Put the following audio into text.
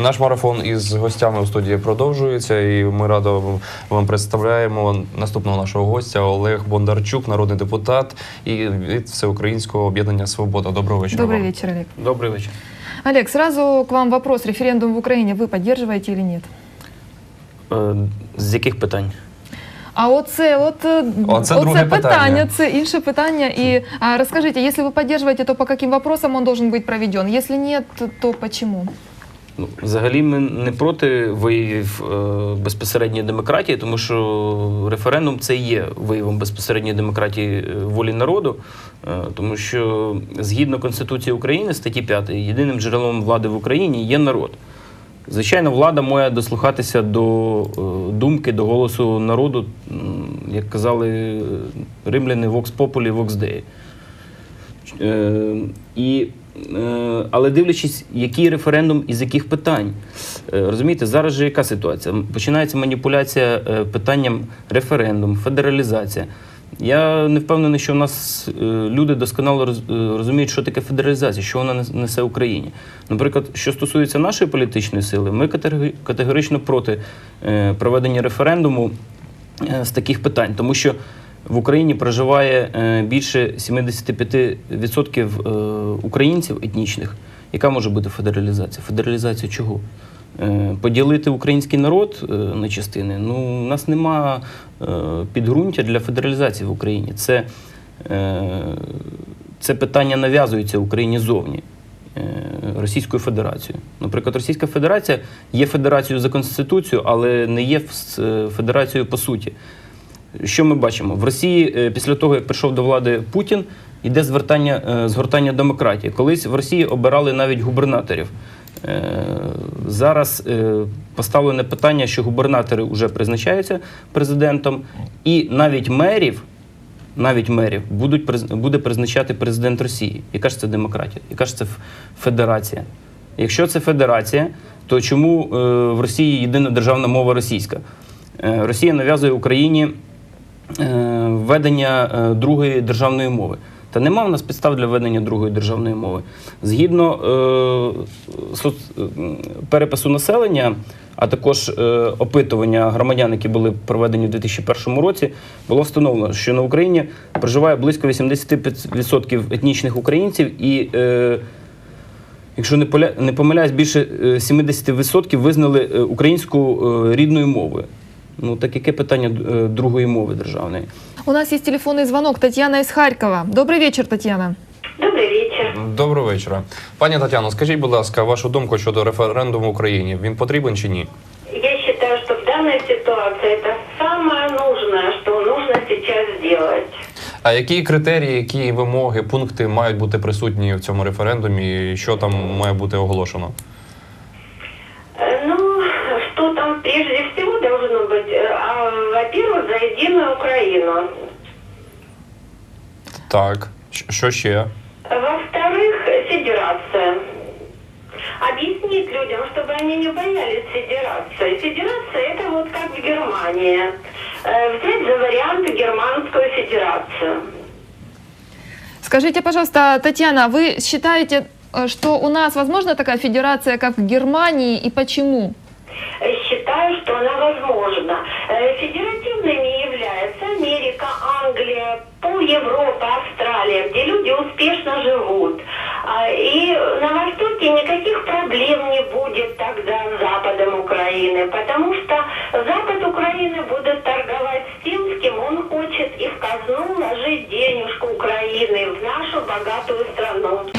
Наш марафон із гостями у студії продовжується, і ми радо вам представляємо наступного нашого гостя Олег Бондарчук, народний депутат і від Всеукраїнського об'єднання Свобода. Доброго вечора. Добрый вам. вечер, Олег. Добрий вечір. Олег, сразу к вам вопрос. Референдум в Украине вы поддерживаете или нет? Е, З яких питань? А оце, от, е, Оце друге питання. питання, це інше питання. І а, розкажіть, якщо ви поддерживаете, то по каким вопросам он должен быть проведен? Если нет, то почему? Ну, взагалі, ми не проти виявів е, безпосередньої демократії, тому що референдум це є виявом безпосередньої демократії е, волі народу, е, тому що згідно Конституції України, статті 5, єдиним джерелом влади в Україні є народ. Звичайно, влада має дослухатися до думки, до голосу народу, як казали римляни, Populi, Vox Dei. Е, і, але дивлячись, який референдум і з яких питань. Е, розумієте, зараз же яка ситуація? Починається маніпуляція е, питанням референдум, федералізація. Я не впевнений, що в нас е, люди досконало е, розуміють, що таке федералізація, що вона нес- несе Україні. Наприклад, що стосується нашої політичної сили, ми категорично проти е, проведення референдуму е, з таких питань, тому що в Україні проживає е, більше 75% е, українців етнічних. Яка може бути федералізація? Федералізація чого? Е, Поділити український народ на частини. Ну, у нас нема підґрунтя для федералізації в Україні. Це, це питання нав'язується Україні зовні. Російською Федерацією. Наприклад, Російська Федерація є федерацією за Конституцією, але не є федерацією по суті. Що ми бачимо? В Росії е, після того, як прийшов до влади Путін, йде звертання, е, згортання демократії. Колись в Росії обирали навіть губернаторів. Е, Зараз поставлене питання, що губернатори вже призначаються президентом, і навіть мерів, навіть мерів будуть, буде призначати президент Росії. Яка ж це демократія? Яка ж це федерація? Якщо це федерація, то чому в Росії єдина державна мова російська? Росія нав'язує Україні введення е, другої державної мови. Та нема в нас підстав для введення другої державної мови. Згідно е, е, перепису населення, а також е, опитування громадян, які були проведені у 2001 році, було встановлено, що на Україні проживає близько 85% етнічних українців і. Е, Якщо не помиляюсь, більше е, 70% визнали е, українську е, рідною мовою. Ну так яке питання е, другої мови державної? У нас есть телефонный звонок. Татьяна из Харькова. Добрый вечер, Татьяна. Добрый вечер. Доброго вечора. Пані Тетяно, скажіть, будь ласка, вашу думку щодо референдуму в Україні. Він потрібен чи ні? Я считаю, что в данной ситуации это самое нужное, что нужно сейчас сделать. А які критерії, які вимоги, пункти мають бути присутні в цьому референдумі, і що там має бути оголошено? Во-первых, за единую Украину. Так, Щ- що ще? Во-вторых, федерация. Объяснить людям, чтобы они не боялись федерации. Федерация это вот как в Германии. Э, Взять за вариант германскую федерацию. Скажите, пожалуйста, Татьяна, вы считаете, э, что у нас возможна такая федерация, как в Германии, и почему? Считаю, что она возможна. Э, Федеративными являются Америка, Англия, пол Европы, Австралия, где люди успешно живут. А, И на Востоке никаких проблем не будет тогда с Западом Украины, потому что Запад Украины будет торговать с тем, с кем он хочет, и в казну ложить денежку Украины, в нашу богатую страну.